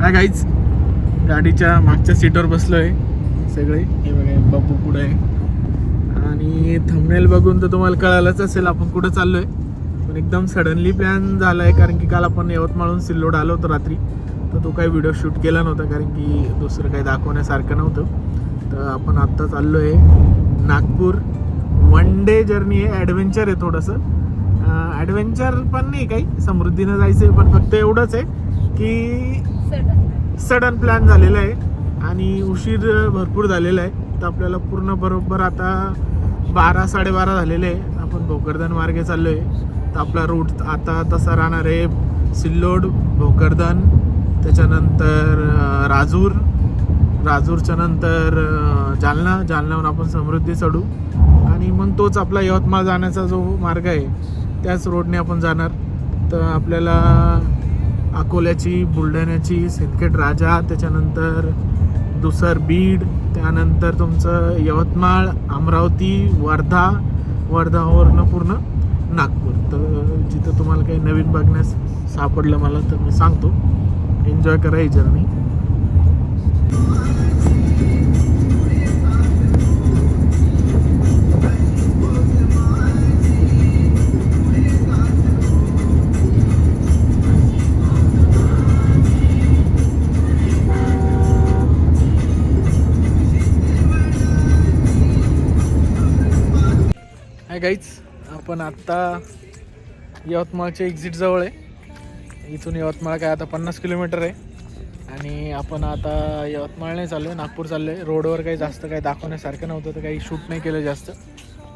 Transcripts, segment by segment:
हा काहीच गाडीच्या मागच्या सीटवर बसलोय. सगळे. हे बघा बापू पुढे आहे. आणि थंबनेल बघून तर तुम्हाला कळालंच असेल आपण कुठं चाललोय. पण एकदम सडनली प्लॅन झाला आहे कारण की काल आपण यवतमाळहून सिल्लोड आलो होतो रात्री. तर तो काही व्हिडिओ शूट केला नव्हता कारण की दुसरं काही दाखवण्यासारखं नव्हतं. तर आपण आत्ता चाललो आहे नागपूर. वन डे जर्नी आहे ॲडव्हेंचर आहे थोडंसं. ॲडव्हेंचर पण नाही काही समृद्धीनं जायचं आहे पण फक्त एवढंच आहे की सडन प्लॅन झालेला आहे आणि उशीर भरपूर झालेला आहे. तर आपल्याला पूर्ण बरोबर आता बारा साडेबारा झालेले आहे. आपण भोकरदन मार्गे चाललो आहे तर आपला रूट आता तसा राहणार आहे सिल्लोड भोकरदन त्याच्यानंतर राजूर. राजूरच्या नंतर जालना. जालन्याहून आपण समृद्धी चढू. आणि मग तोच आपला यवतमाळ जाण्याचा जो मार्ग आहे त्याच रोडने आपण जाणार. तर आपल्याला अकोल्याची बुलढाण्याची सिंदखेड राजा त्याच्यानंतर दुसर बीड त्यानंतर तुमचं यवतमाळ अमरावती वर्धा वर्धावरनं पूर्ण नागपूर. तर जिथं तुम्हाला काही नवीन बघण्यास सापडलं मला तर मी सांगतो. एन्जॉय करा ही जर्नी गाईच आपण आत्ता यवतमाळच्या एक्झिट जवळ आहे. इथून यवतमाळ काय आता पन्नास किलोमीटर आहे. आणि आपण आता यवतमाळ नाही चाललो आहे नागपूर चाललो आहे रोडवर काही जास्त काही दाखवण्यासारखं नव्हतं तर काही शूट नाही केलं जास्त.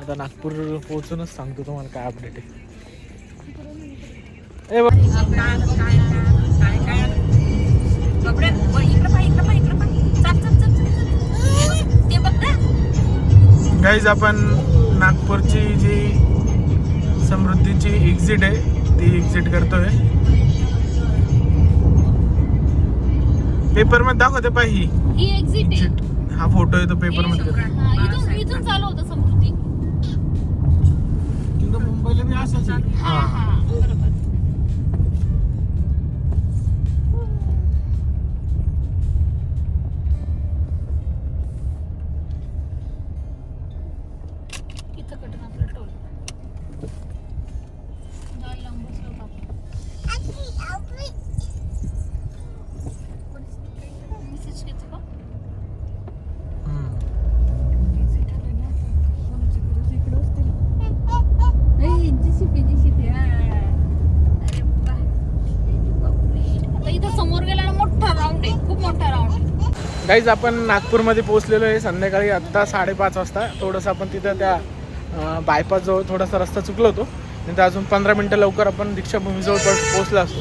आता नागपूर पोहोचूनच सांगतो तुम्हाला काय अपडेट आहे. ए बघ. गाईज आपण नागपूरची जी समृद्धीची एक्झिट आहे ती एक्झिट करतोय. पेपरमध्ये दाखवते पाहिजे ही. एक्झिट हा फोटो आहे. तो पेपरमध्ये इथून इथून चालू होतं समृद्धी. मुंबईला मी असंच हा हा बरोबर. गाईज आपण नागपूरमध्ये पोहोचलेलो आहे. संध्याकाळी आत्ता साडेपाच वाजता. थोडंसं आपण तिथं त्या बायपास जवळ थोडासा रस्ता चुकलो होतो. नाही तर अजून पंधरा मिनटं लवकर आपण दीक्षाभूमीजवळ पण पोहोचलो असतो.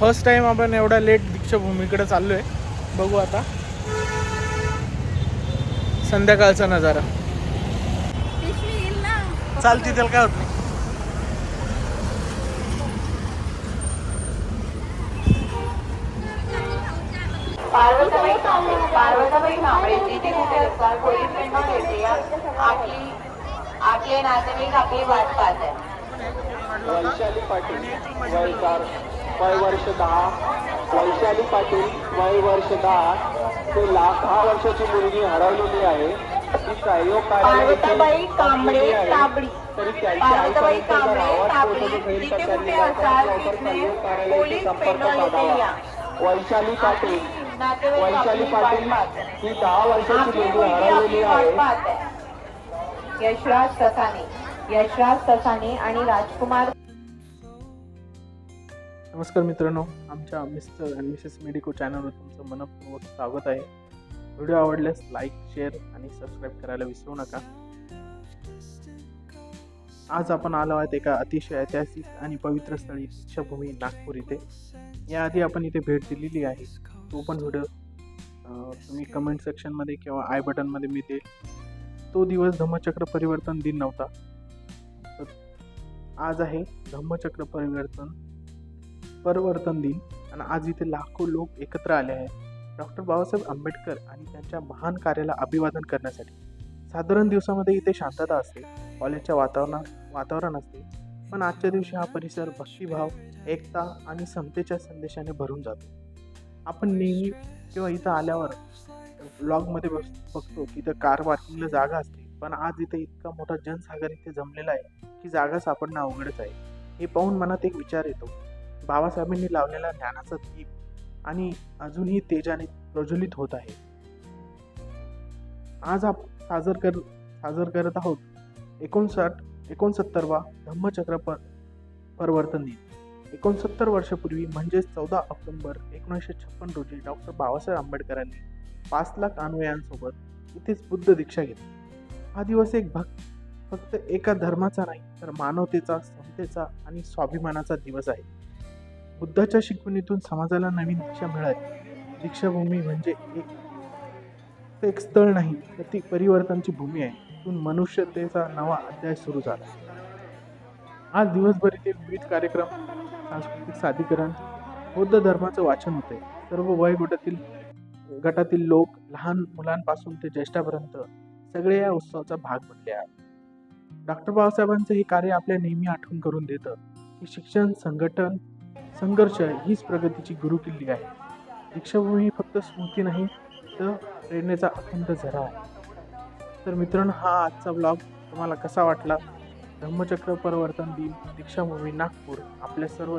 फर्स्ट टाइम आपण एवढा लेट दीक्षाभूमीकडे चाललो आहे बघू आता. संध्याकाळचा नजारा. चालते त्याला काय होत पार्वताबाई पार्वताबाई कांबळे तिथे कुठे असतात येते. आपली आपले नातेवाईक आपली वाट पाहत आहे वैशाली पाटील वय चार वय वर्ष दहा. वैशाली पाटील वय वर्ष दहा. ते दहा वर्षाची मुलगी हरवलेली आहे. ती सहयोग पार्वताबाई कांबळे त्यांच्या पार्वताबाई कांबळे तिथे कुठे असाल कार्यालयाशी पोलीस या वैशाली पाटील वैशाली पाटील. ही दहा वर्षाची मुलगी हरवलेली आहे. यशराज ससाने यशराज ससाने आणि राजकुमार नमस्कार मित्रांनो आमच्या मिस्टर आणि मिसेस मेडिको चॅनलवर तुमचं मनपूर्वक स्वागत आहे. व्हिडिओ आवडल्यास लाईक शेअर आणि सबस्क्राईब करायला विसरू नका. आज आपण आलो आहोत एका अतिशय ऐतिहासिक आणि पवित्र स्थळी दीक्षाभूमी नागपूर इथे. याआधी आपण इथे भेट दिलेली आहे. तो पण व्हिडिओ तुम्ही कमेंट सेक्शनमध्ये किंवा आय बटनमध्ये मिळते तो दिवस धम्मचक्र परिवर्तन दिन नव्हता. तर आज आहे धम्मचक्र परिवर्तन परिवर्तन दिन. आणि आज इथे लाखो लोक एकत्र आले आहेत. डॉक्टर बाबासाहेब आंबेडकर आणि त्यांच्या महान कार्याला अभिवादन करण्यासाठी. साधारण दिवसामध्ये इथे शांतता असते कॉलेजच्या वातावरणात वातावरण असते. पण आजच्या दिवशी हा परिसर भक्तिभाव एकता आणि समतेच्या संदेशाने भरून जातो. आपण नेहमी किंवा इथं आल्यावर ब्लॉगमध्ये बस बघतो की इथं कार पार्किंगला जागा असते. पण आज इथं इतका मोठा जनसागर इथे जमलेला आहे की जागा सापडणं अवघडच आहे. हे पाहून मनात एक विचार येतो. बाबासाहेबांनी लावलेला ज्ञानाचा दीप आणि अजूनही तेजाने प्रज्वलित होत आहे. आज आप साजर कर साजर करत आहोत एकोणसाठ एकोणसत्तरवा धम्मचक्र पर परिवर्तन दिन एकोणसत्तर वर्षापूर्वी म्हणजेच चौदा ऑक्टोंबर एकोणीसशे छप्पन रोजी डॉक्टर बाबासाहेब आंबेडकरांनी पाच लाख अन्वयांसोबत इथेच बुद्ध दीक्षा घेतली. हा दिवस एक भक्त फक्त एका धर्माचा नाही तर मानवतेचा समतेचा आणि स्वाभिमानाचा दिवस आहे. बुद्धाच्या शिकवणीतून समाजाला नवीन दीक्षा मिळाली. दीक्षाभूमी म्हणजे एक ते एक स्थळ नाही तर ती परिवर्तनची भूमी आहे. तिथून मनुष्यतेचा नवा अध्याय सुरू झाला. आज दिवसभर इथे विविध कार्यक्रम सांस्कृतिक साधीकरण बौद्ध धर्माचं वाचन होते सर्व वयोगटातील गटातील लोक लहान मुलांपासून ते ज्येष्ठापर्यंत सगळे या उत्सवाचा भाग बनले आहेत. डॉक्टर बाबासाहेबांचं हे कार्य आपल्या नेहमी आठवण करून देतं की शिक्षण संघटन संघर्ष हीच प्रगतीची गुरुकिल्ली आहे. दीक्षाभूमी ही फक्त स्मृती नाही तर प्रेरणेचा अखंड झरा आहे. तर मित्रांनो हा आजचा ब्लॉग तुम्हाला कसा वाटला? धम्मचक्र परिवर्तन दिन दीक्षाभूमी नागपूर आपल्या सर्व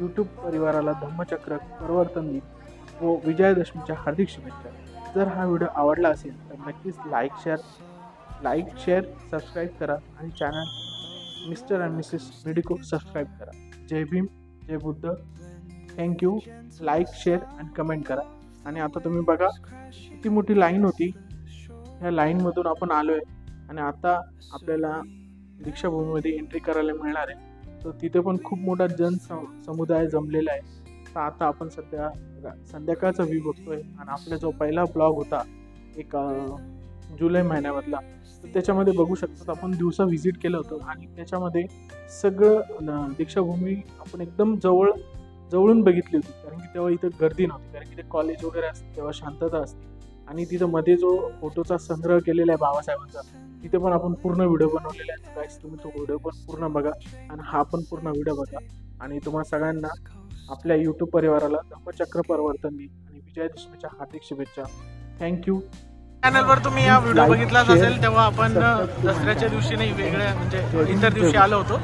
यूट्यूब परिवाराला धम्मचक्र परिवर्तन दिन व विजयादशमीच्या हार्दिक शुभेच्छा. जर हा व्हिडिओ आवडला असेल तर नक्कीच like share like share subscribe करा आणि channel mister and missus Medico subscribe करा. जय भीम जय Buddha. Thank you like share आणि कमेंट करा. आणि आता तुम्ही बघा किती मोठी लाईन होती. ह्या लाईनमधून आपण आलो आहे आणि आता आपल्याला दीक्षाभूमीमध्ये एंट्री करायला मिळणार आहे. तर तिथे पण खूप मोठा जन सम- समुदाय जमलेला आहे. तर आता आपण सध्या संध्याकाळचा व्ह्यू बघतोय. आणि आपला जो पहिला ब्लॉग होता एक जुलै महिन्यामधला तर त्याच्यामध्ये बघू शकतात आपण दिवसा व्हिजिट केलं होतं. आणि त्याच्यामध्ये सगळं न- दीक्षाभूमी आपण एकदम जवळ जवळून बघितली होती. कारण की तेव्हा इथं गर्दी नव्हती. कारण की ते कॉलेज वगैरे असते तेव्हा शांतता असते. आणि तिथं मध्ये जो फोटोचा संग्रह केलेला आहे बाबासाहेबांचा तिथे पण आपण पूर्ण व्हिडिओ बनवलेला आहे गाईस तुम्ही तो व्हिडिओ पण पूर्ण बघा आणि हा पण पूर्ण व्हिडिओ बघा. आणि तुम्हाला सगळ्यांना आपल्या यूट्यूब परिवाराला धम्मचक्र परिवर्तन दिन आणि विजयादशमीच्या हार्दिक शुभेच्छा. थँक्यू चॅनलवर तुम्ही हा व्हिडिओ बघितलाच असेल तेव्हा आपण दसऱ्याच्या दिवशी नाही वेगळ्या म्हणजे इतर दिवशी आलो होतो.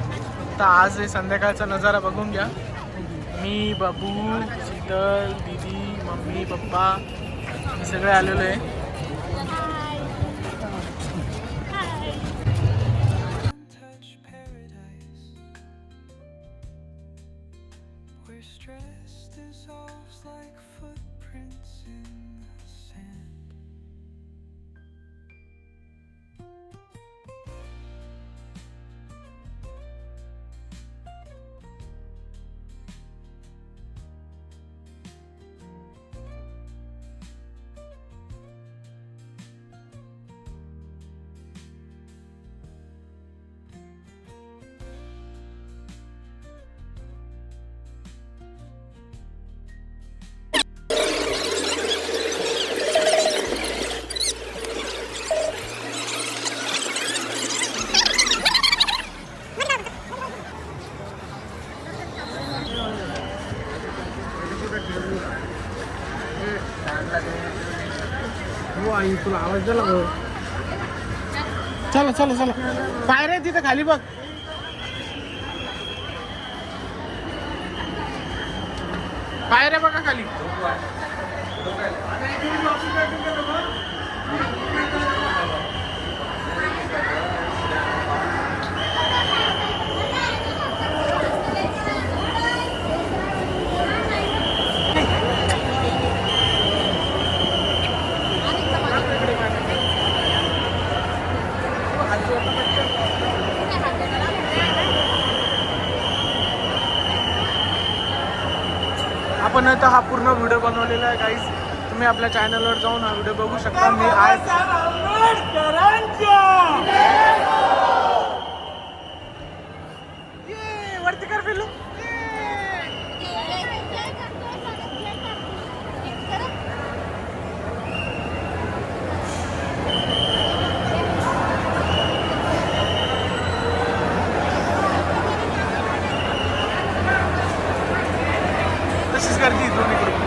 तर आज हे संध्याकाळचा नजारा बघून घ्या. मी बाबू शीतल दीदी मम्मी पप्पा सगळे आलेलो आहे. Stress dissolves like footprints in तुला आवाज दिला भाऊ चला चला चला. पायऱ्या तिथं खाली बघ. पायऱ्या बघा खाली. आपण तर हा पूर्ण व्हिडिओ बनवलेला आहे काहीच तुम्ही आपल्या चॅनलवर जाऊन हा व्हिडिओ बघू शकता. मी आज ये, वरती कर पिल्लू तशीच गर्दी दोन्हीकडे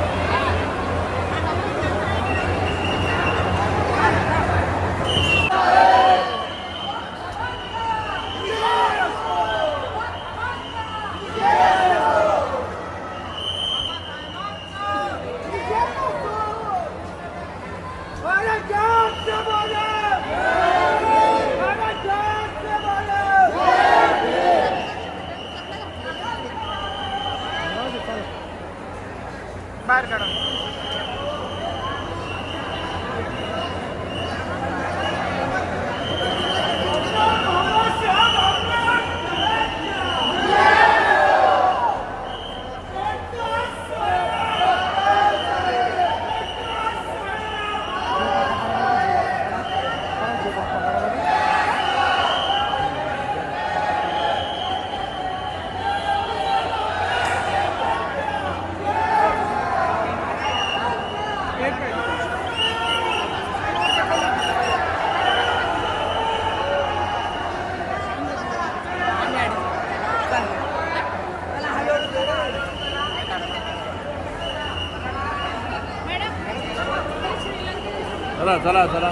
चला चला चला.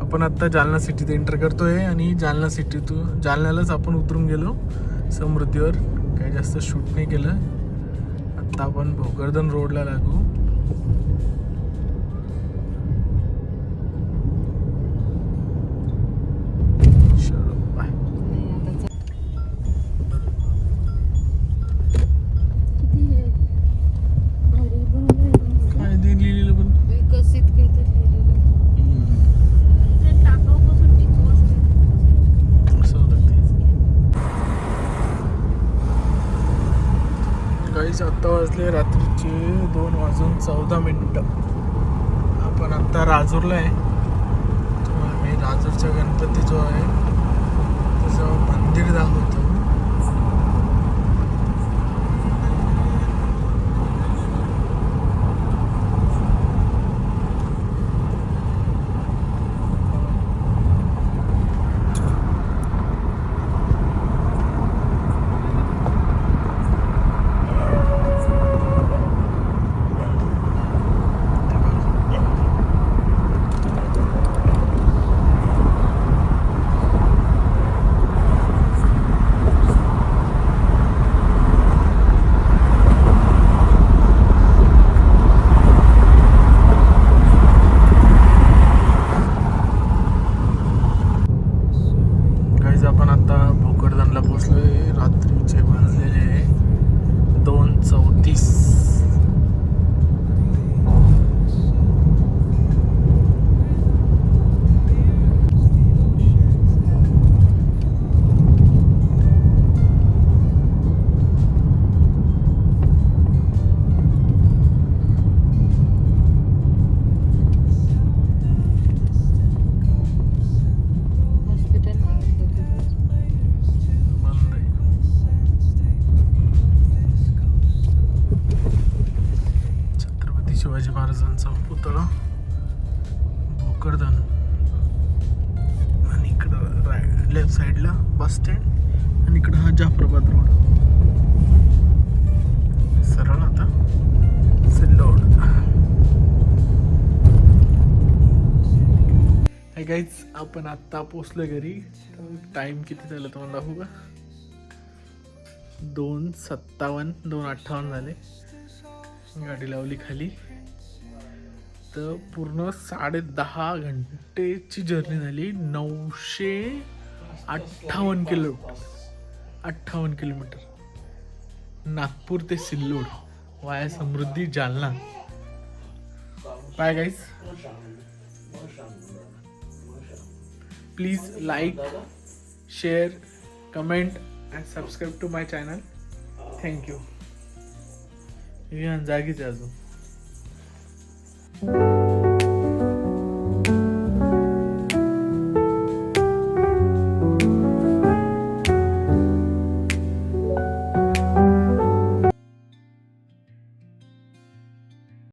आपण आत्ता जालना सिटीत एंटर करतोय आणि जालना सिटीतून जालन्यालाच आपण उतरून गेलो समृद्धीवर. काही जास्त शूट नाही केलं. आत्ता आपण भोकरदन रोडला लागू. काहीच आत्ता वाजले रात्रीचे दोन वाजून चौदा मिनटं. आपण आत्ता राजूरला आहे. तुम्हाला मी राजूरच्या गणपती जो आहे. त्याचं मंदिर दाखवतो. गाईज आपण आता भोकरदनला पोचलोय रात्रीचे वाजलेले दोन चौतीस. हे काहीच आपण आत्ता पोचलो घरी. टाइम किती झाला तुम्हाला दाखवू का? दोन सत्तावन्न दोन अठ्ठावन्न झाले. गाडी लावली खाली. तर पूर्ण साडे दहा घंटेची जर्नी झाली. नऊशे अठ्ठावन्न किलोमीटर अठ्ठावन्न किलोमीटर नागपूर ते Sillod via Samruddhi Jalna. Bye guys please like share comment and subscribe to my channel thank you Vihan जागीच आहे अजून